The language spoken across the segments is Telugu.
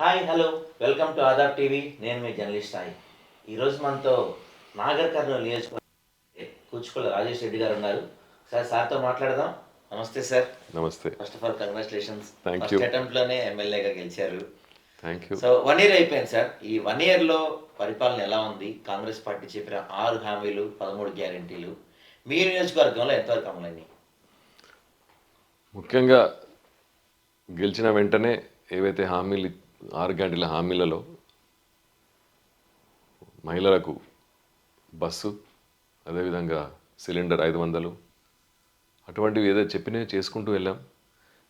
Hi hello. Welcome to Aadab TV. నేను మీ జర్నలిస్ట్ సాయి. ఈరోజు మనతో నాగర్ కర్నూలు నియోజకవర్గం కూచుకుల రాజేష్ రెడ్డి గారు ఉన్నారు. సార్ సార్తో మాట్లాడదాం. నమస్తే సార్. నమస్తే. First of all congratulations first. అటెంప్ట్లోనే ఎమ్మెల్యేగా గెలిచారు. Thank you so one year అయిపోయింది సార్. ఈ వన్ ఇయర్లో పరిపాలన ఎలా ఉంది? కాంగ్రెస్ పార్టీ చెప్పిన ఆరు హామీలు పదమూడు గ్యారెంటీలు. మీ నియోజకవర్గంలో ఎంతవరకు అమలైనాయి? ముఖ్యంగా గెలిచిన వెంటనే ఏవైతే హామీలు ఆరు గంటల హామీలలో మహిళలకు బస్సు అదేవిధంగా సిలిండర్ ఐదు వందలు. అటువంటివి ఏదో చెప్పినవి చేసుకుంటూ వెళ్ళాం.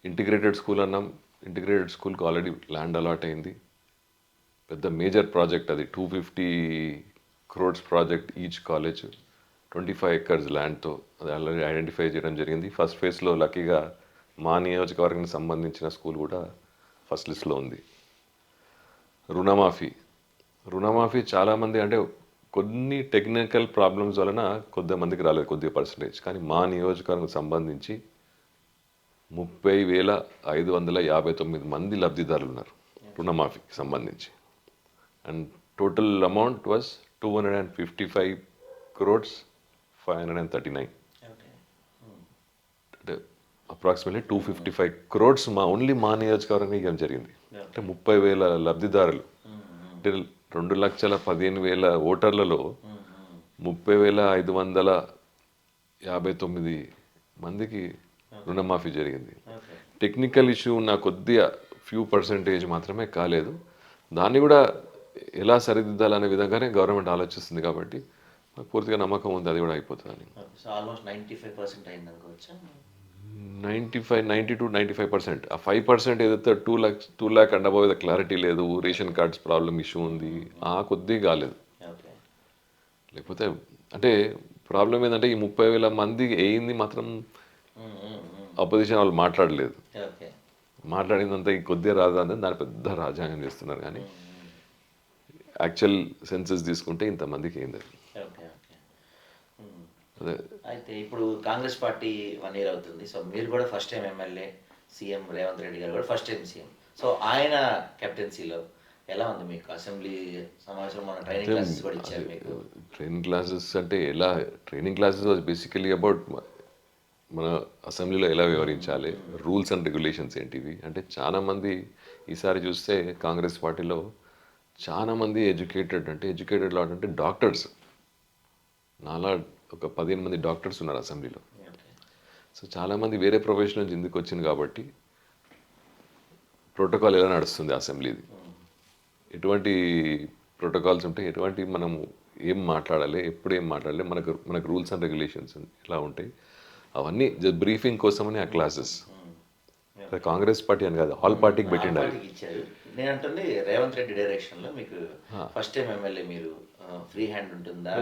ఇంటిగ్రేటెడ్ స్కూల్ అన్నాం. ఇంటిగ్రేటెడ్ స్కూల్కి ఆల్రెడీ ల్యాండ్ అలాట్ అయింది. పెద్ద మేజర్ ప్రాజెక్ట్ అది two fifty crores project each college. Twenty five acres ల్యాండ్తో అది ఆల్రెడీ ఐడెంటిఫై చేయడం జరిగింది. ఫస్ట్ ఫేజ్లో లక్కీగా మా నియోజకవర్గానికి సంబంధించిన స్కూల్ కూడా ఫస్ట్ లిస్ట్లో ఉంది. రుణమాఫీ. రుణమాఫీ చాలామంది అంటే కొన్ని టెక్నికల్ ప్రాబ్లమ్స్ వలన కొద్ది మందికి రాలేదు కొద్దిగా పర్సంటేజ్ కానీ మా నియోజకవర్గం సంబంధించి ముప్పై వేల ఐదు వందల యాభై తొమ్మిది మంది లబ్ధిదారులు ఉన్నారు రుణమాఫీకి సంబంధించి. And total amount was two hundred and fifty five crores five hundred and thirty nine అంటే approximately two fifty five crores మా ఓన్లీ మా నియోజకవర్గం ఇవ్వడం జరిగింది. అంటే ముప్పై వేల లబ్ధిదారులు. అంటే రెండు లక్షల పదిహేను వేల ఓటర్లలో ముప్పై వేల ఐదు వందల యాభై తొమ్మిది మందికి రుణమాఫీ జరిగింది. టెక్నికల్ ఇష్యూ ఉన్న కొద్దిగా ఫ్యూ పర్సెంటేజ్ మాత్రమే కాలేదు. దాన్ని కూడా ఎలా సరిదిద్దాలనే విధంగానే గవర్నమెంట్ ఆలోచిస్తుంది కాబట్టి నాకు పూర్తిగా నమ్మకం ఉంది అది కూడా అయిపోతుందని. So almost ninety five percent అయింది అనుకోవచ్చా ninety five ninety two ninety five percent. ఆ ఫైవ్ పర్సెంట్ ఏదైతే two lakhs two lakh and above clarity లేదు రేషన్ కార్డ్స్ ప్రాబ్లమ్ ఇష్యూ ఉంది ఆ కొద్దిగా కాలేదు. లేకపోతే అంటే ప్రాబ్లం ఏంటంటే ఈ ముప్పై వేల మంది వేయింది మాత్రం అపోజిషన్ వాళ్ళు మాట్లాడలేదు. మాట్లాడిందంతా ఈ కొద్దిగా రాదని దాని పెద్ద రాజ్యాంగం చేస్తున్నారు కానీ యాక్చువల్ సెన్సెస్ తీసుకుంటే ఇంతమందికి అయింది అది. అయితే ఇప్పుడు కాంగ్రెస్ పార్టీ వన్ ఇయర్ అవుతుంది. సో మీరు కూడా first time MLA CM Revanth Reddy గారు కూడా ఫస్ట్ టైం సీఎం సో ఆయన కెప్టెన్సీలో ఎలా ఉంది మీకు అసెంబ్లీ సమావేశం మన ట్రైనింగ్ క్లాసెస్ కూడా ఇచ్చారు మీకు? ట్రైనింగ్ క్లాసెస్ అంటే ఎలా? Training classes was basically about మన అసెంబ్లీలో ఎలా వ్యవహరించాలి రూల్స్ అండ్ రెగ్యులేషన్స్ ఏంటివి? అంటే చాలా మంది ఈసారి చూస్తే కాంగ్రెస్ పార్టీలో చాలా మంది ఎడ్యుకేటెడ్ అంటే ఎడ్యుకేటెడ్ లాట్ అంటే డాక్టర్స్ నాలా ఒక పదిహేను మంది డాక్టర్స్ ఉన్నారు అసెంబ్లీలో. సో చాలామంది వేరే ప్రొఫెషన్ నుంచి ఎందుకు వచ్చింది కాబట్టి ప్రోటోకాల్ ఎలా నడుస్తుంది అసెంబ్లీది? ఎటువంటి ప్రోటోకాల్స్ ఉంటాయి? ఎటువంటి మనము ఏం మాట్లాడాలి? ఎప్పుడు ఏం మాట్లాడాలి? మనకు మనకు రూల్స్ అండ్ రెగ్యులేషన్స్ ఎలా ఉంటాయి? అవన్నీ బ్రీఫింగ్ కోసమని ఆ క్లాసెస్. కాంగ్రెస్ పార్టీ అని కాదు ఆల్ పార్టీకి పెట్టిండాలి. పార్టీకి ఇచ్చారు. నేను రేవంత్ రెడ్డి డైరెక్షన్లో మీకు ఫస్ట్ టైం ఎమ్మెల్యే మీరు ఫ్రీ హ్యాండ్ ఉంటుందా?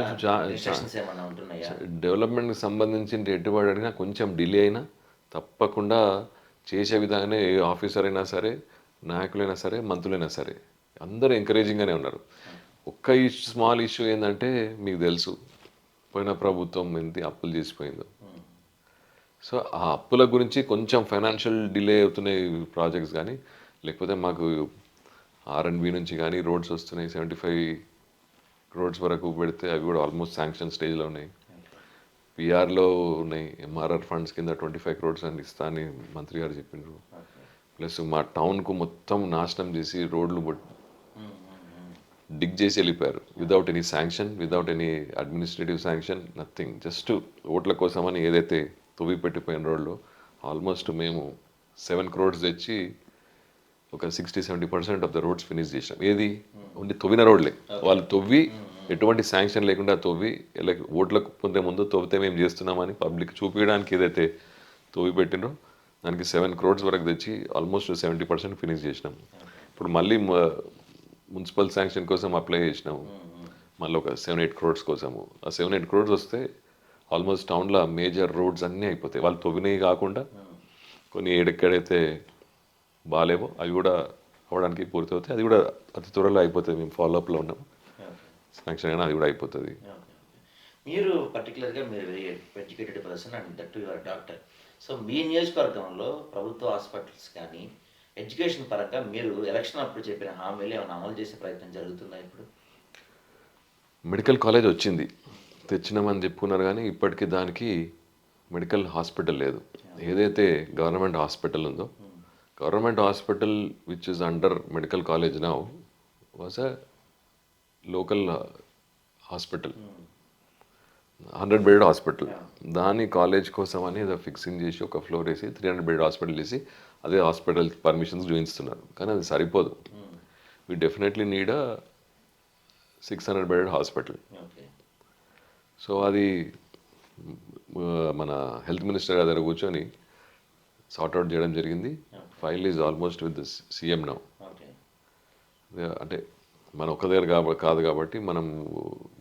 ఏమన్నా ఉంటున్నాయా? డెవలప్మెంట్కి సంబంధించిన ఎటువంటి అడిగినా కొంచెం డిలే అయినా తప్పకుండా చేసే విధంగానే ఏ ఆఫీసర్ అయినా సరే నాయకులైనా సరే మంత్రులైనా సరే అందరూ ఎంకరేజింగ్గానే ఉన్నారు. ఒక్క ఇష్యూ స్మాల్ ఇష్యూ ఏంటంటే మీకు తెలుసు పోయిన ప్రభుత్వం ఎంత అప్పులు చేసిపోయిందో. సో ఆ అప్పుల గురించి కొంచెం ఫైనాన్షియల్ డిలే అవుతున్నాయి ప్రాజెక్ట్స్ కానీ లేకపోతే మాకు ఆర్ఎన్బి నుంచి కానీ రోడ్స్ వస్తున్నాయి సెవెంటీ ఫైవ్ రోడ్స్ వరకు పెడితే అవి కూడా ఆల్మోస్ట్ శాంక్షన్ స్టేజ్లో ఉన్నాయి. పిఆర్లో ఉన్నాయి ఎంఆర్ఆర్ ఫండ్స్ కింద ట్వంటీ ఫైవ్ క్రోడ్స్ అని ఇస్తా అని మంత్రి గారు చెప్పిండ్రు. ప్లస్ మా టౌన్కు మొత్తం నాశనం చేసి రోడ్లు డిగ్ చేసి వెళ్ళిపోయారు. Without any sanction without any administrative sanction nothing just ఓట్ల కోసమని ఏదైతే తువ్వి పెట్టిపోయిన రోడ్లు ఆల్మోస్ట్ మేము సెవెన్ క్రోడ్స్ తెచ్చి ఒక sixty seventy percent of the roads finish చేసినాం. ఏది? ఓన్లీ తవ్విన రోడ్లే. వాళ్ళు తవ్వి ఎటువంటి శాంక్షన్ లేకుండా తవ్వి ఇలా ఓట్లకు పొందే ముందు తవ్వితే మేము చేస్తున్నామని పబ్లిక్ చూపించడానికి ఏదైతే తవ్వి పెట్టినో దానికి సెవెన్ క్రోడ్స్ వరకు తెచ్చి ఆల్మోస్ట్ సెవెంటీ పర్సెంట్ ఫినిష్ చేసినాం. ఇప్పుడు మళ్ళీ మున్సిపల్ శాంక్షన్ కోసం అప్లై చేసినాము మళ్ళీ ఒక సెవెన్ ఎయిట్ క్రోడ్స్ కోసము. ఆ సెవెన్ ఎయిట్ క్రోడ్స్ వస్తే ఆల్మోస్ట్ టౌన్లో మేజర్ రోడ్స్ అన్నీ అయిపోతాయి. వాళ్ళు తవ్వినవి కాకుండా కొన్ని ఏడెక్కడైతే బాగాలేవో అవి కూడా అవ్వడానికి పూర్తి అవుతాయి అది కూడా అతి త్వరలో అయిపోతాయి. మేము ఫాలోఅప్లో ఉన్నాం. శాంక్షన్ అయినా అది కూడా అయిపోతుంది. మీరు పర్టికులర్గా మీరు educated person and that your doctor so మీ నియోజకవర్గంలో ప్రభుత్వ హాస్పిటల్స్ కానీ ఎడ్యుకేషన్ పరంగా మీరు ఎలక్షన్ అప్పుడు చెప్పిన హామీలు ఏమైనా అమలు చేసే ప్రయత్నం జరుగుతుందా ఇప్పుడు? మెడికల్ కాలేజ్ వచ్చింది. తెచ్చినామని చెప్పుకున్నారు కానీ ఇప్పటికీ దానికి మెడికల్ హాస్పిటల్ లేదు. ఏదైతే గవర్నమెంట్ హాస్పిటల్ ఉందో government hospital which is under medical college now was a local hospital. Hundred bed hospital. దాని కాలేజ్ కోసం అని ఏదో ఫిక్సింగ్ చేసి ఒక ఫ్లోర్ వేసి త్రీ హండ్రెడ్ బెడ్ హాస్పిటల్ వేసి అదే హాస్పిటల్ పర్మిషన్స్ చూపిస్తున్నారు. కానీ అది సరిపోదు. We definitely need a six hundred bed hospital so అది మన హెల్త్ మినిస్టర్ గారి దగ్గర కూర్చొని సార్ట్అవుట్ చేయడం జరిగింది. File is almost with CM now అంటే మన ఒక్క దగ్గర కాబ కాదు కాబట్టి మనం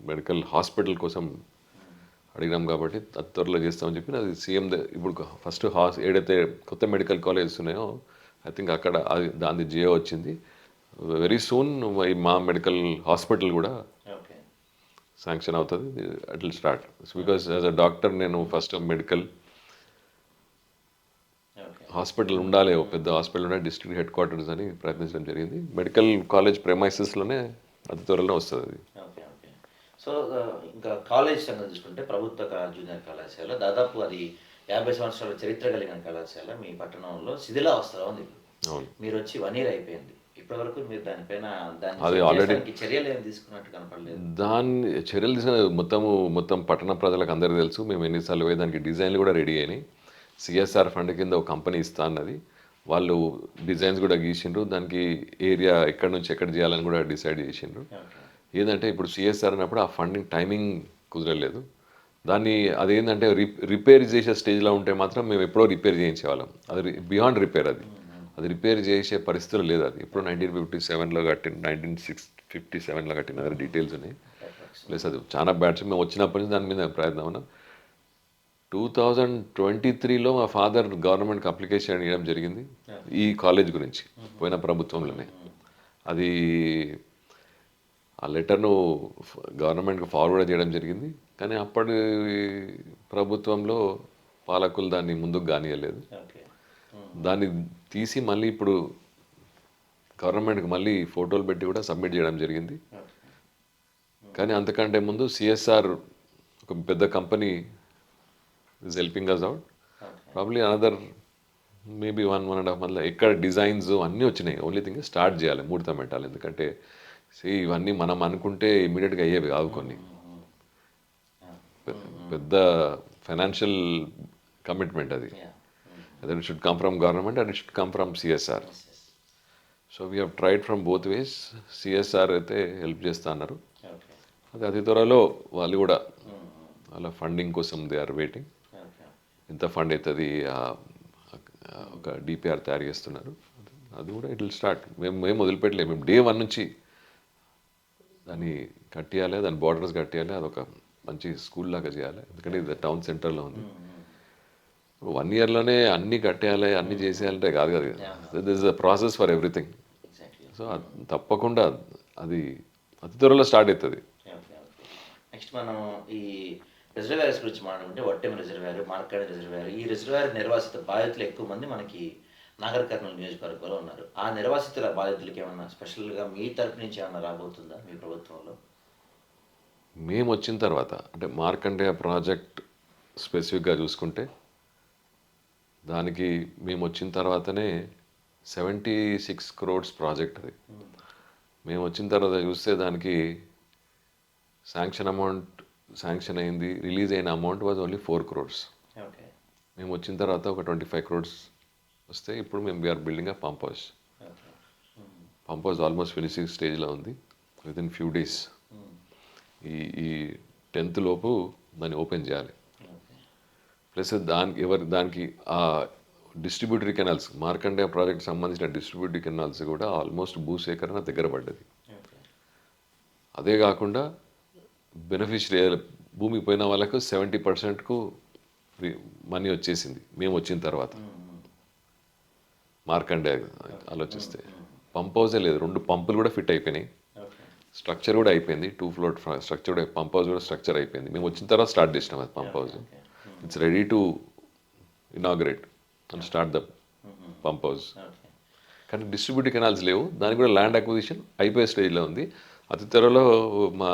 మెడికల్ హాస్పిటల్ కోసం అడిగినాం కాబట్టి త్వరలో చేస్తామని చెప్పి అది సీఎం ఇప్పుడు ఫస్ట్ హాస్ ఏదైతే కొత్త మెడికల్ కాలేజెస్ ఉన్నాయో ఐ థింక్ అక్కడ అది దాని జియో వచ్చింది. వెరీ సూన్ మా మెడికల్ హాస్పిటల్ కూడా శాంక్షన్ అవుతుంది will start. Because as a doctor నేను ఫస్ట్ మెడికల్ హాస్పిటల్ ఉండాలి ఒక పెద్ద హాస్పిటల్ ఉండాలి డిస్ట్రిక్ట్ హెడ్ క్వార్టర్స్ అని ప్రయత్నించడం జరిగింది. మెడికల్ కాలేజ్ ప్రెమైసెస్లోనే అతి త్వరలో వస్తుంది అది. Okay okay. సో ఇంకా కాలేజ్ సంగతి చూసుకుంటే ప్రభుత్వ జూనియర్ కళాశాల దాదాపు అది యాభై సంవత్సరాల చరిత్ర కలిగిన కళాశాల మీ పట్టణంలో శిథిలావస్థలో ఉంది. మీరు వచ్చి వన్ ఇయర్ అయిపోయింది. ఇప్పటివరకు మీరు దానిపైన అది చేసడానికి చర్యలు ఏమి తీసుకున్నట్టు కనపడలేదు? దాన్ని చర్యలు తీసుకున్న మొత్తము మొత్తం పట్టణ ప్రజలకు అందరికీ తెలుసు. మేము ఎన్నిసార్లు పోయి దానికి డిజైన్లు కూడా రెడీ అయినాయి. సిఎస్ఆర్ ఫండ్ కింద ఒక కంపెనీ ఇస్తా అన్నది. వాళ్ళు డిజైన్స్ కూడా గీసిండ్రు. దానికి ఏరియా ఎక్కడి నుంచి ఎక్కడ చేయాలని కూడా డిసైడ్ చేసిండ్రు. ఏంటంటే ఇప్పుడు సిఎస్ఆర్ అన్నప్పుడు ఆ ఫండింగ్ టైమింగ్ కుదరలేదు. దాన్ని అదేంటంటే రి రిపేర్ చేసే స్టేజ్లో ఉంటే మాత్రం మేము ఎప్పుడో రిపేర్ చేయించేవాళ్ళం. అది బియాండ్ రిపేర్ అది. అది రిపేర్ చేసే పరిస్థితులు లేదు అది. ఇప్పుడు నైన్టీన్ ఫిఫ్టీ సెవెన్లో కట్టిన నైన్టీన్ సిక్స్ ఫిఫ్టీ సెవెన్లో కట్టిన డీటెయిల్స్ ఉన్నాయి. ప్లస్ అది చాలా బ్యాడ్స్ మేము వచ్చినప్పటి నుంచి దాని మీద ప్రయత్నం ఉన్నాం. టూ థౌజండ్ ట్వంటీ త్రీలో మా ఫాదర్ గవర్నమెంట్కి అప్లికేషన్ ఇవ్వడం జరిగింది. ఈ కాలేజ్ గురించి పోయిన ప్రభుత్వంలోనే. అది ఆ లెటర్ను గవర్నమెంట్కి ఫార్వర్డ్ చేయడం జరిగింది. కానీ అప్పటి ప్రభుత్వంలో పాలకులు దాన్ని ముందుకు కానియలేదు ఓకే దాన్ని తీసి మళ్ళీ ఇప్పుడు గవర్నమెంట్కి మళ్ళీ ఫోటోలు పెట్టి కూడా సబ్మిట్ చేయడం జరిగింది. ఓకే కానీ అంతకంటే ముందు సిఎస్ఆర్ ఒక పెద్ద company is helping us out probably another maybe one one and half మంత్లో ఎక్కడ డిజైన్స్ అన్నీ వచ్చినాయి. ఓన్లీ థింగ్ స్టార్ట్ చేయాలి ముహూర్తం పెట్టాలి. ఎందుకంటే ఇవన్నీ మనం అనుకుంటే ఇమీడియట్గా అయ్యేవి కావు కొన్ని. పెద్ద ఫైనాన్షియల్ కమిట్మెంట్ అది. It should come from government and should come from CSR so we have tried from both ways CSR అయితే హెల్ప్ చేస్తా అన్నారు. అది అతి త్వరలో వాళ్ళు కూడా వాళ్ళ ఫండింగ్ కోసం దే ఆర్ వెయిటింగ్ ఎంత ఫండ్ అవుతుంది ఒక డిపిఆర్ తయారు చేస్తున్నారు. అది కూడా ఇట్ విల్ స్టార్ట్. మేము మేము వదిలిపెట్టలేము. మేము డే వన్ నుంచి దాన్ని కట్టియాలి దాని బార్డర్స్ కట్టియాలి అదొక మంచి స్కూల్ లాగా చేయాలి. ఎందుకంటే ఇది టౌన్ సెంటర్లో ఉంది. వన్ ఇయర్లోనే అన్నీ కట్టేయాలి అన్నీ చేసేయాలంటే కాదు కదా. This is a process for everything so తప్పకుండా అది అతి త్వరలో స్టార్ట్ అవుతుంది. నెక్స్ట్ మనం ఈ రిజర్వాయర్స్ గురించి మాట్లాడుకుంటే వట్టెం రిజర్వాయర్ మార్కాడ్ రిజర్వాయర్ ఈ రిజర్వాయర్ నిర్వాసిత బాధితులు ఎక్కువ మంది మనకి నాగర్ కర్నూలు నియోజకవర్గంలో ఉన్నారు. ఆ నిర్వాసితుల బాధితులకి ఏమన్నా స్పెషల్గా మీ తరపు నుంచి ఏమన్నా రాబోతుందా మీ ప్రభుత్వంలో? మేము వచ్చిన తర్వాత అంటే మార్కండేయ ప్రాజెక్ట్ స్పెసిఫిక్గా చూసుకుంటే దానికి మేము వచ్చిన తర్వాతనే సెవెంటీ సిక్స్ క్రోడ్స్ ప్రాజెక్ట్ అది మేము వచ్చిన తర్వాత చూస్తే దానికి శాంక్షన్ అమౌంట్ శాంక్షన్ అయింది. రిలీజ్ అయిన amount was only four crores okay. మేము వచ్చిన తర్వాత ఒక ట్వంటీ ఫైవ్ క్రోడ్స్ వస్తే ఇప్పుడు మేము we're building a pump house pump house almost finishing స్టేజ్లో ఉంది. విత్ ఇన్ ఫ్యూ డేస్ ఈ ఈ టెన్త్ లోపు దాన్ని ఓపెన్ చేయాలి. ప్లస్ దానికి ఎవరి దానికి ఆ డిస్ట్రిబ్యూటరీ కెనాల్స్ మార్కండే ప్రాజెక్ట్ సంబంధించిన డిస్ట్రిబ్యూటరీ కెనాల్స్ కూడా ఆల్మోస్ట్ భూసేకరణ దగ్గర పడ్డది. అదే కాకుండా బెనిఫిషియరీ భూమి పోయిన వాళ్ళకు సెవెంటీ పర్సెంట్కు మనీ వచ్చేసింది. మేము వచ్చిన తర్వాత. మార్కండే ఆలోచిస్తే. పంప్ హౌసే లేదు. రెండు పంపులు కూడా ఫిట్ అయిపోయినాయి. స్ట్రక్చర్ కూడా అయిపోయింది. టూ ఫ్లోర్ స్ట్రక్చర్ కూడా పంప్ హౌస్ కూడా స్ట్రక్చర్ అయిపోయింది. మేము వచ్చిన తర్వాత స్టార్ట్ చేసినాం అది pump house it's ready to inaugurate and start the pump house కానీ డిస్ట్రిబ్యూటివ్ కెనాల్స్ లేవు. దానికి కూడా ల్యాండ్ అక్విజిషన్ అయిపోయే స్టేజ్లో ఉంది. అతి త్వరలో మా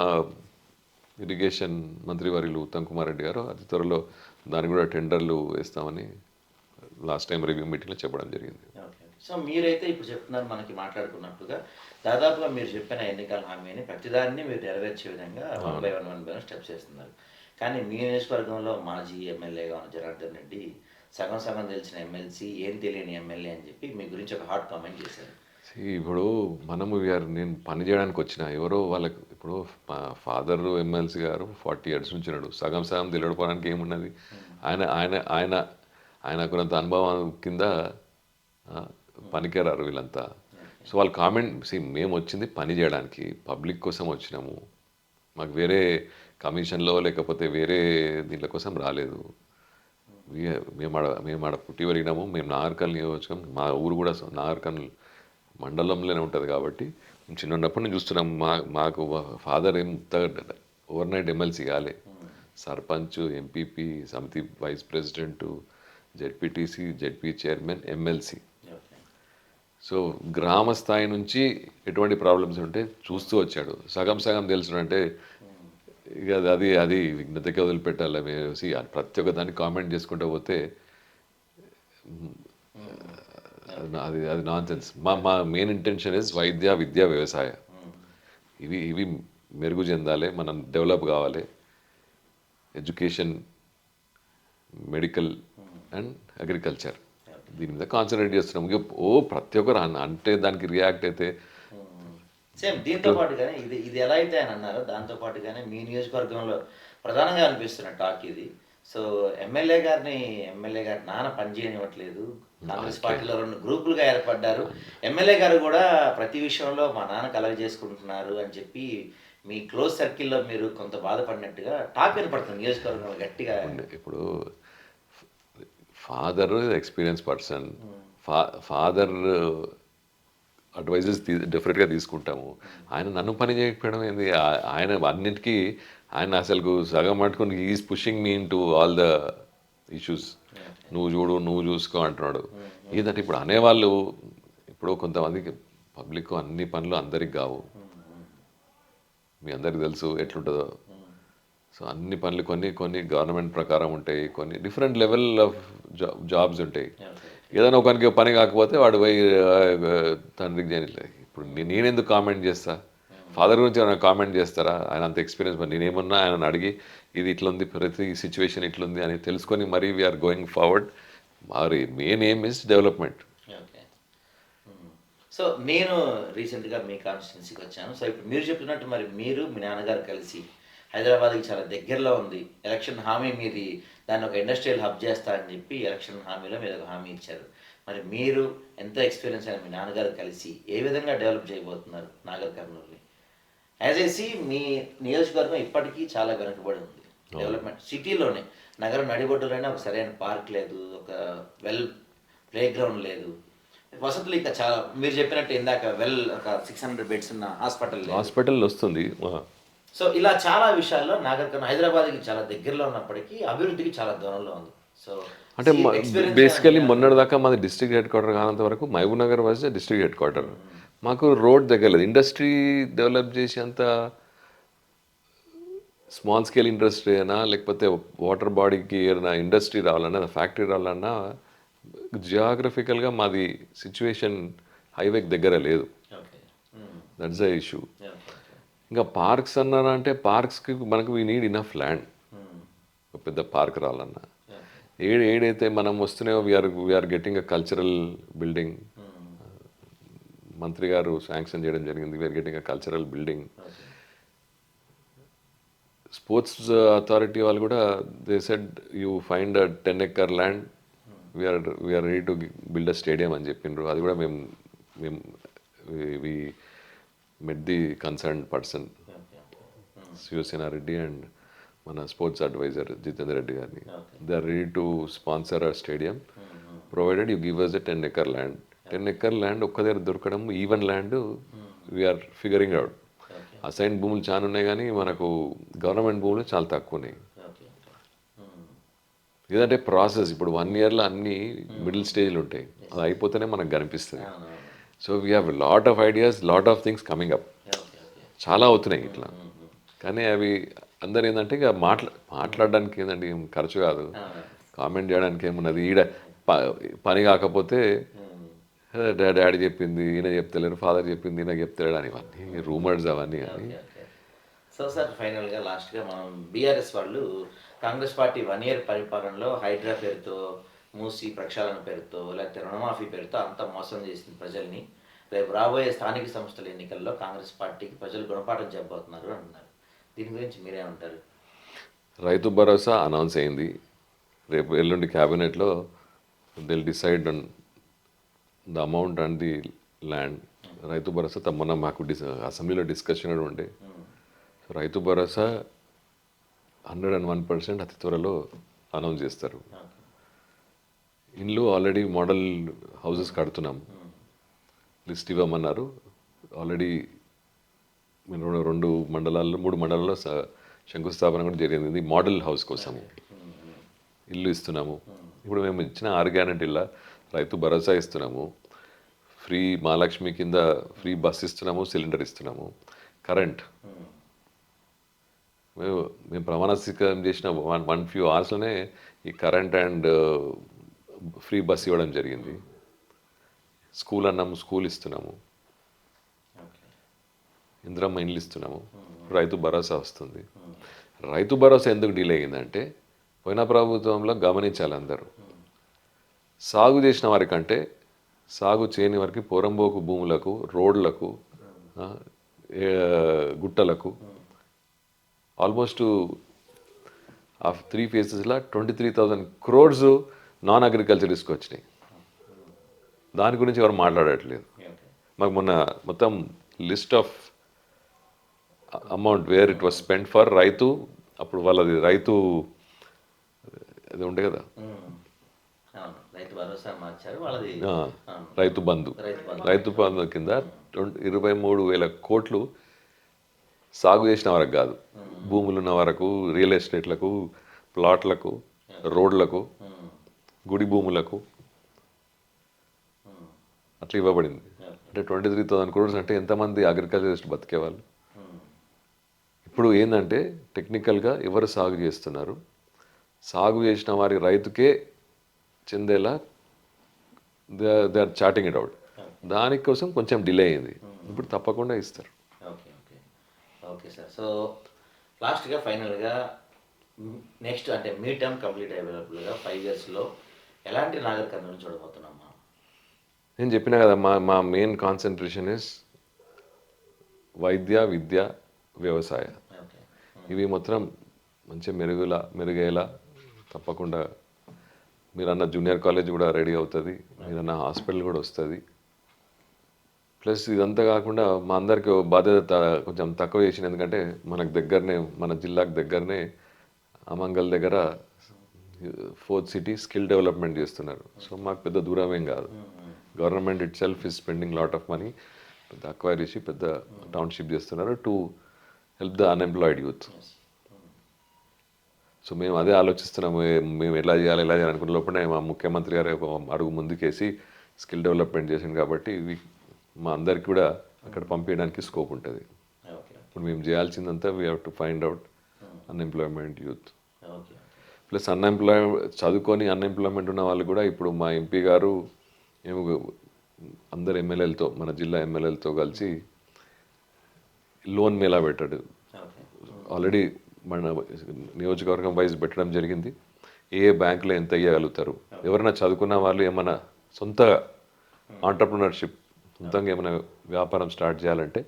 ఇరిగేషన్ మంత్రివర్యులు ఉత్తమ్ కుమార్ రెడ్డి గారు అతి త్వరలో దానికి కూడా టెండర్లు వేస్తామని లాస్ట్ టైం రివ్యూ మీటింగ్లో చెప్పడం జరిగింది. సో మీరైతే ఇప్పుడు చెప్తున్నారు మనకి మాట్లాడుకున్నట్టుగా దాదాపుగా మీరు చెప్పిన ఎన్నికల హామీని ప్రతిదాన్ని మీరు నెరవేర్చే విధంగా one by one one by one steps చేస్తున్నారు కానీ మీ నియోజకవర్గంలో మాజీ ఎమ్మెల్యేగా ఉన్న జనార్దన్ రెడ్డి సగం సగం తెలిసిన ఎమ్మెల్సీ ఏం తెలియని ఎమ్మెల్యే అని చెప్పి మీ గురించి ఒక హాట్ కామెంట్ చేశారు. ఇప్పుడు మనము వీఆర్ నేను పని చేయడానికి వచ్చిన ఎవరో వాళ్ళకి ఇప్పుడు మా ఫాదర్ ఎమ్మెల్సీ గారు ఫార్టీ ఇయర్స్ నుంచి ఉన్నాడు. సగం సగం తెలియడపోవడానికి ఏమున్నది? ఆయన ఆయన ఆయన ఆయనకున్నంత అనుభవం కింద పనికిరారు వీళ్ళంతా. సో వాళ్ళు కామెంట్ సి మేము వచ్చింది పని చేయడానికి పబ్లిక్ కోసం వచ్చినాము. మాకు వేరే కమిషన్లో లేకపోతే వేరే దీంట్ల కోసం రాలేదు. మేము ఆడ మేము ఆడ పుట్టి పెరిగినాము. మేము నాగర్కల్ నియోజకం మా ఊరు కూడా నాగర్కల్ మండలంలోనే ఉంటుంది కాబట్టి చిన్నప్పటి నుంచి చూస్తున్నాం మా మాకు ఫాదర్ ఎంత ఓవర్ నైట్ ఎమ్మెల్సీ కాలే. సర్పంచ్ ఎంపీపీ సమితి vice president ZPTC ZP chairman MLC. So గ్రామ స్థాయి నుంచి ఎటువంటి ప్రాబ్లమ్స్ ఉంటే చూస్తూ వచ్చాడు. సగం సగం తెలుసు అంటే ఇక అది అది అది విఘ్నతకి వదిలిపెట్టాలి. ప్రతి ఒక్క దాన్ని కామెంట్ చేసుకుంటూ పోతే అది అది నాన్ సెన్స్ మా మా మెయిన్ ఇంటెన్షన్ ఇస్ వైద్య విద్య వ్యవసాయ. ఇవి ఇవి మెరుగు చెందాలి మనం డెవలప్ కావాలి. ఎడ్యుకేషన్ మెడికల్ అండ్ అగ్రికల్చర్ దీని మీద కాన్సన్ట్రేట్ చేస్తున్నాం. ఓ ప్రతి ఒక్కరు అంటే దానికి రియాక్ట్ అయితే సేమ్ దీంతో పాటుగానే ఇది ఇది ఎలా అయితే అని అన్నారో దాంతో పాటుగానే మీ నియోజకవర్గంలో ప్రధానంగా అనిపిస్తున్న టాక్ ఇది. సో ఎమ్మెల్యే గారిని ఎమ్మెల్యే గారి నాన్న పనిచేయనివ్వట్లేదు. కాంగ్రెస్ పార్టీలో రెండు గ్రూపులుగా ఏర్పడ్డారు. ఎమ్మెల్యే గారు కూడా ప్రతి విషయంలో మా నాన్న కలగ చేసుకుంటున్నారు అని చెప్పి మీ క్లోజ్ సర్కిల్లో మీరు కొంత బాధపడినట్టుగా టాక్ వినపడుతుంది. నియోజకవర్గంలో గట్టిగా. ఇప్పుడు ఫాదర్ ఎక్స్పీరియన్స్ పర్సన్ ఫా ఫాదర్ అడ్వైజెస్ డెఫినెట్గా తీసుకుంటాము. ఆయన నన్ను పని చేయకపోవడం ఏంది? ఆయన అన్నిటికీ ఆయన అసలు సగం పట్టుకుని is pushing me into all the issues నువ్వు చూడు నువ్వు చూసుకో అంటున్నాడు. ఏంటంటే ఇప్పుడు అనేవాళ్ళు ఇప్పుడు కొంతమందికి పబ్లిక్ అన్ని పనులు అందరికి కావు. మీ అందరికి తెలుసు ఎట్లుంటుందో. సో అన్ని పనులు కొన్ని కొన్ని గవర్నమెంట్ ప్రకారం ఉంటాయి కొన్ని డిఫరెంట్ లెవెల్ ఆఫ్ జాబ్స్ ఉంటాయి. ఏదైనా ఒకరికి పని కాకపోతే వాడు పోయి తండ్రికి చేయట్లే ఇప్పుడు నేనెందుకు కామెంట్ చేస్తా? ఫాదర్ గురించి ఏమైనా కామెంట్ చేస్తారా? ఆయన అంత ఎక్స్పీరియన్స్ మరి నేనేమన్నా ఆయన అడిగి ఇది ఇట్లుంది ప్రతి సిచ్యువేషన్ ఇట్లుంది అని తెలుసుకొని మరీ వీఆర్ గోయింగ్ ఫార్వర్డ్ మరి main aim is development so నేను రీసెంట్గా మీ కాన్స్టిట్యున్సీకి వచ్చాను. సో ఇప్పుడు మీరు చెప్పినట్టు మరి మీరు మీ నాన్నగారు కలిసి హైదరాబాద్కి చాలా దగ్గరలో ఉంది. ఎలక్షన్ హామీ మీది దాన్ని ఒక ఇండస్ట్రియల్ హబ్ చేస్తా అని చెప్పి ఎలక్షన్ హామీలో మీరు ఒక హామీ ఇచ్చారు. మరి మీరు ఎంత ఎక్స్పీరియన్స్ అయిన మీ నాన్నగారు కలిసి ఏ విధంగా డెవలప్ చేయబోతున్నారు నాగర్ కర్నూలు యాజ్ ఏసి మీ నియోజకవర్గం ఇప్పటికీ చాలా వెనుకబడి ఉంది. డెవలప్మెంట్ సిటీలోనే నగరం నడిబొడ్డులోనే ఒక సరైన పార్క్ లేదు ఒక వెల్ ప్లే గ్రౌండ్ లేదు. వసతులు ఇంకా చాలా మీరు చెప్పినట్టు ఇందాక వెల్ ఒక సిక్స్ హండ్రెడ్ బెడ్స్ ఉన్న హాస్పిటల్ హాస్పిటల్ వస్తుంది. సో ఇలా చాలా విషయాల్లో నాగర్ కర్నూలు హైదరాబాద్కి చాలా దగ్గరలో ఉన్నప్పటికీ అభివృద్ధికి చాలా దూరంలో ఉంది. సో అంటే బేసికలీ మొన్నటిదాకా మాది డిస్ట్రిక్ట్ హెడ్ క్వార్టర్ కానంత వరకు Mahbub Nagar was district headquarter మాకు రోడ్ దగ్గర లేదు ఇండస్ట్రీ డెవలప్ చేసేంత స్మాల్ స్కేల్ ఇండస్ట్రీ అయినా లేకపోతే వాటర్ బాడీకి ఏదైనా ఇండస్ట్రీ రావాలన్నా ఫ్యాక్టరీ రావాలన్నా జియోగ్రఫికల్గా మాది సిచ్యువేషన్ హైవేకి దగ్గర లేదు. That's the issue. ఇంకా పార్క్స్ అన్నారా అంటే పార్క్స్కి మనకు వీ నీడ్ ఇనఫ్ ల్యాండ్ పెద్ద పార్క్ రావాలన్నా. ఏడు ఏడైతే మనం వస్తున్నాయో we're we're getting a cultural building. మంత్రి గారు శాంక్షన్ చేయడం జరిగింది we're getting a cultural building. Sports authority వాళ్ళు కూడా they said you find a ten acre land we're we're ready to build a stadium అని చెప్పిండ్రు అది కూడా మేము మేము we met the concern person. Shivasena Reddy and మన స్పోర్ట్స్ అడ్వైజర్ జితేందర్ రెడ్డి గారిని. They are ready to sponsor a stadium. Provided you give us a ten acre land ten acre land ఒక్క దగ్గర దొరకడం even land we're figuring out. Assign భూములు చాలా ఉన్నాయి కానీ మనకు గవర్నమెంట్ భూములు చాలా తక్కువ ఉన్నాయి. ఏదంటే ప్రాసెస్. ఇప్పుడు వన్ ఇయర్లో అన్ని మిడిల్ స్టేజ్లు ఉంటాయి. అది అయిపోతేనే మనకు కనిపిస్తుంది. So we have lot of ideas lot of things coming up చాలా అవుతున్నాయి ఇట్లా. కానీ అవి అందరు ఏంటంటే ఇక మాట్లా మాట్లాడడానికి ఏంటంటే ఏం ఖర్చు కాదు. కామెంట్ చేయడానికి ఏమున్నది? ఈడ పని కాకపోతే డాడీ చెప్పింది ఈయన చెప్తలేరు ఫాదర్ చెప్పింది ఈయన చెప్తలేడు అని ఇవన్నీ రూమర్స్ అవన్నీ కానీ. సో సార్ ఫైనల్గా లాస్ట్గా మనం బీఆర్ఎస్ వాళ్ళు కాంగ్రెస్ పార్టీ వన్ ఇయర్ పరిపాలనలో హైడ్రా పేరుతో మూసి ప్రక్షాళన పేరుతో లేకపోతే రుణమాఫీ పేరుతో అంతా మోసం చేసింది ప్రజల్ని. రేపు రాబోయే స్థానిక సంస్థల ఎన్నికల్లో కాంగ్రెస్ పార్టీకి ప్రజలు గుణపాఠం చెప్పబోతున్నారు అంటున్నారు. దీని గురించి మీరేమంటారు? రైతు భరోసా అనౌన్స్ అయింది. రేపు ఎల్లుండి క్యాబినెట్లో they'll decide on the amount and the land. Rythu Bharosa త- మొన్న మాకు డిస్ అసెంబ్లీలో డిస్కషన్ కూడా ఉండే. So Rythu Bharosa hundred and one percent అతి త్వరలో అనౌన్స్ చేస్తారు. ఇండ్లు ఆల్రెడీ మోడల్ హౌసెస్ కడుతున్నాం. లిస్ట్ ఇవ్వమన్నారు. ఆల్రెడీ మేము రెండు మండలాల్లో మూడు మండలాల్లో శంకుస్థాపన కూడా జరిగింది. మోడల్ హౌస్ కోసము ఇల్లు ఇస్తున్నాము. ఇప్పుడు మేము ఇచ్చిన ఆరు గ్యారెంటీల రైతు భరోసా ఇస్తున్నాము. ఫ్రీ మహాలక్ష్మి కింద ఫ్రీ బస్ ఇస్తున్నాము సిలిండర్ ఇస్తున్నాము. కరెంట్. మేము మేము ప్రమాణ స్వీకారం చేసిన వన్ వన్ ఫ్యూ అవర్స్లోనే ఈ కరెంట్ అండ్ ఫ్రీ బస్ ఇవ్వడం జరిగింది. స్కూల్ అన్నాము స్కూల్ ఇస్తున్నాము. ఇందిరమ్మ ఇండ్లు ఇస్తున్నాము. రైతు భరోసా వస్తుంది. రైతు భరోసా ఎందుకు డిలే అయిందంటే పోయిన ప్రభుత్వంలో గమనించాలి అందరూ. సాగు చేసిన వారికంటే సాగు చేయని వారికి పొరంబోకు భూములకు రోడ్లకు గుట్టలకు ఆల్మోస్ట్ ఆ three ఫేసెస్లో twenty three thousand crores non అగ్రికల్చరిస్ట్కి వచ్చినాయి. దాని గురించి ఎవరు మాట్లాడట్లేదు. మాకు మొన్న మొత్తం list of amount where it was spend for రైతు అప్పుడు వాళ్ళది రైతు అది ఉండే కదా. అవును. రైతు భరోసా మార్చారు వాళ్ళది ఆ, అవును. రైతు బంధు. రైతు బంధు. కింద ఇరవై మూడు వేల కోట్లు సాగు చేసిన వరకు కాదు. భూములు ఉన్న వరకు రియల్ ఎస్టేట్లకు ప్లాట్లకు రోడ్లకు గుడి భూములకు అట్లా ఇవ్వబడింది. అంటే ట్వంటీ త్రీ థౌసండ్ క్రోడ్స్ అంటే ఎంతమంది అగ్రికల్చరిస్ట్ బతికేవాళ్ళు ఇప్పుడు ఏంటంటే టెక్నికల్గా ఎవరు సాగు చేస్తున్నారు? సాగు చేసిన వారి రైతుకే చెందేలా they they are charting it out. దానికోసం కొంచెం డిలే అయింది. ఇప్పుడు తప్పకుండా ఇస్తారు. Okay okay. Okay sir. So లాస్ట్గా ఫైనల్గా నెక్స్ట్ అంటే మీ టర్మ్ కంప్లీట్ అవైలబుల్గా ఫైవ్ ఇయర్స్లో ఎలాంటి నాగర్ కర్నూలు చూడబోతున్నాం మనం నేను చెప్పినా కదా మా మా మెయిన్ కాన్సన్ట్రేషన్ ఇస్ వైద్య విద్య వ్యవసాయ. ఇవి మాత్రం మంచి మెరుగులా మెరుగయ్యేలా తప్పకుండా మీరన్న జూనియర్ కాలేజ్ కూడా రెడీ అవుతుంది మీరన్న హాస్పిటల్ కూడా వస్తుంది. ప్లస్ ఇదంతా కాకుండా మా అందరికి బాధ్యత కొంచెం తక్కువ చేసిన ఎందుకంటే మనకు దగ్గరనే మన జిల్లాకు దగ్గరనే అమంగల్ దగ్గర ఫోర్త్ సిటీ స్కిల్ డెవలప్మెంట్ చేస్తున్నారు. సో మాకు పెద్ద దూరం ఏం కాదు. Government itself is spending lot of money పెద్ద అక్వైర్ చేసి పెద్ద టౌన్షిప్ చేస్తున్నారు to help the unemployed youth so మేము అదే ఆలోచిస్తున్నాము మేము ఎలా చేయాలి ఎలా చేయాలి అనుకున్న లోపలనే మా ముఖ్యమంత్రి గారు అడుగు ముందుకేసి స్కిల్ డెవలప్మెంట్ చేసింది కాబట్టి ఇవి మా అందరికి కూడా అక్కడ పంపించడానికి స్కోప్ ఉంటుంది. ఇప్పుడు మేము చేయాల్సిందంతా we have to find out unemployment youth plus unemploy చదువుకొని అన్ఎంప్లాయ్మెంట్ ఉన్న వాళ్ళు కూడా ఇప్పుడు మా ఎంపీ గారు మేము అందరు ఎమ్మెల్యేలతో మన జిల్లా ఎమ్మెల్యేలతో కలిసి లోన్ మేళా పెట్టాడు. ఆల్రెడీ మన నియోజకవర్గం వైజ్ పెట్టడం జరిగింది. ఏ బ్యాంకులో ఎంత ఇవ్వగలుగుతారు ఎవరైనా చదువుకున్న వాళ్ళు ఏమైనా సొంత ఆంటర్ప్రినర్షిప్ సొంతంగా ఏమైనా వ్యాపారం స్టార్ట్ చేయాలంటే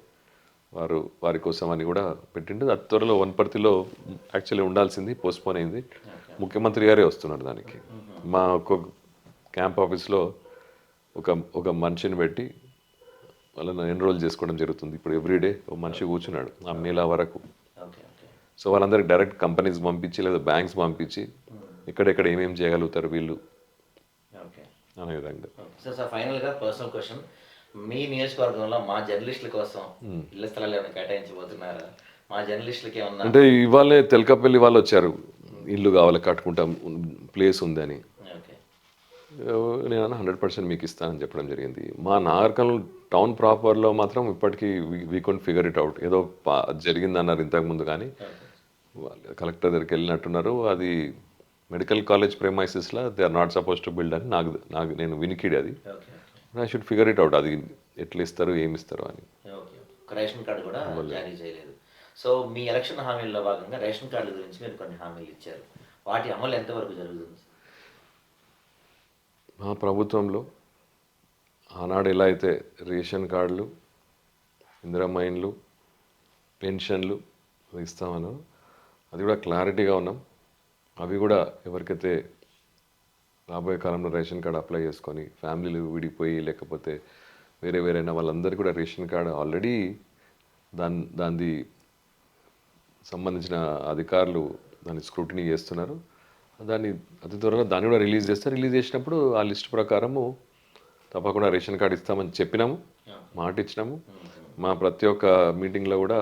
వారు వారి కోసం అని కూడా పెట్టిండు. అది త్వరలో వనపర్తిలో యాక్చువల్లీ ఉండాల్సింది పోస్ట్పోన్ అయింది. ముఖ్యమంత్రి గారే వస్తున్నారు దానికి. మా ఒక్క క్యాంప్ ఆఫీస్లో ఒక ఒక మనిషిని పెట్టి వాళ్ళని ఎన్రోల్ చేసుకోవడం జరుగుతుంది. ఇప్పుడు ఎవ్రీడే ఒక మనిషి కూర్చున్నాడు ఆ మేళా వరకు. సో వాళ్ళందరికి డైరెక్ట్ కంపెనీస్ పంపించి లేదా బ్యాంక్స్ పంపించి ఎక్కడెక్కడ ఏమేమి చేయగలుగుతారు వీళ్ళు? అనే విధంగా. సార్ సార్ ఫైనల్గా పర్సనల్ క్వశ్చన్ మీ నియోజకవర్గంలో మా జర్నలిస్టుల కోసం ఇళ్ళ స్థలాలు ఏమైనా కేటాయించబోతున్నారా? మా జర్నలిస్టులకి ఏమన్నా? అంటే ఇవాళే తెలకపల్లి వాళ్ళు వచ్చారు. ఇల్లు కావాలి కట్టుకుంటాం ప్లేస్ ఉందని. ఓకే. నేను హండ్రెడ్ పర్సెంట్ మీకు ఇస్తానని చెప్పడం జరిగింది. మా నాగర్కర్నూలు టౌన్ ప్రాపర్లో మాత్రం ఇప్పటికీ we can't figure it out ఏదో జరిగిందన్నారు ఇంతకుముందు కానీ. కలెక్టర్ దగ్గరికి వెళ్ళినట్టున్నారు. అది medical college ప్రేమైసిస్లో they are not suppose to build అని నాకు నాకు నేను వినికిడి అది. I should figure it out అది ఎట్లా ఇస్తారు ఏమి ఇస్తారు అని రేషన్ కార్డు కూడా జారీ చేయలేదు. సో మీ ఎలక్షన్ హామీల్లో భాగంగా రేషన్ కార్డుల గురించి మీరు కొన్ని హామీలు ఇచ్చారు. వాటి అమలు ఎంతవరకు జరుగుతుంది? మా ప్రభుత్వంలో ఆనాడు ఎలా అయితే రేషన్ కార్డులు ఇందిరమ్మ పెన్షన్లు ఇస్తామనో అది కూడా క్లారిటీగా ఉన్నాం. అవి కూడా ఎవరికైతే రాబోయే కాలంలో రేషన్ కార్డు అప్లై చేసుకొని ఫ్యామిలీలు విడిపోయి లేకపోతే వేరే వేరైనా వాళ్ళందరికీ కూడా రేషన్ కార్డు ఆల్రెడీ దాని దాని సంబంధించిన అధికారులు దాన్ని స్క్రూటినీ చేస్తున్నారు. దాన్ని అతి త్వరలో దాన్ని కూడా రిలీజ్ చేస్తారు రిలీజ్ చేసినప్పుడు ఆ లిస్ట్ ప్రకారము తప్పకుండా రేషన్ కార్డు ఇస్తామని చెప్పినాము. మాట ఇచ్చినాము మా ప్రతి ఒక్క మీటింగ్లో కూడా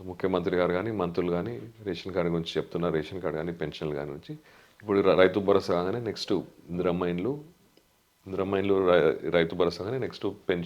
ముఖ్యమంత్రి గారు కానీ మంత్రులు కానీ రేషన్ కార్డు గురించి చెప్తున్నారు. రేషన్ కార్డు కానీ పెన్షన్లు కానీ గురించి. ఇప్పుడు రైతు భరోసా కాగానే నెక్స్ట్ ఇందిరమ్మ ఇండ్లు ఇందిరమ్మ ఇండ్లు రైతు భరోసా కానీ నెక్స్ట్ పెన్షన్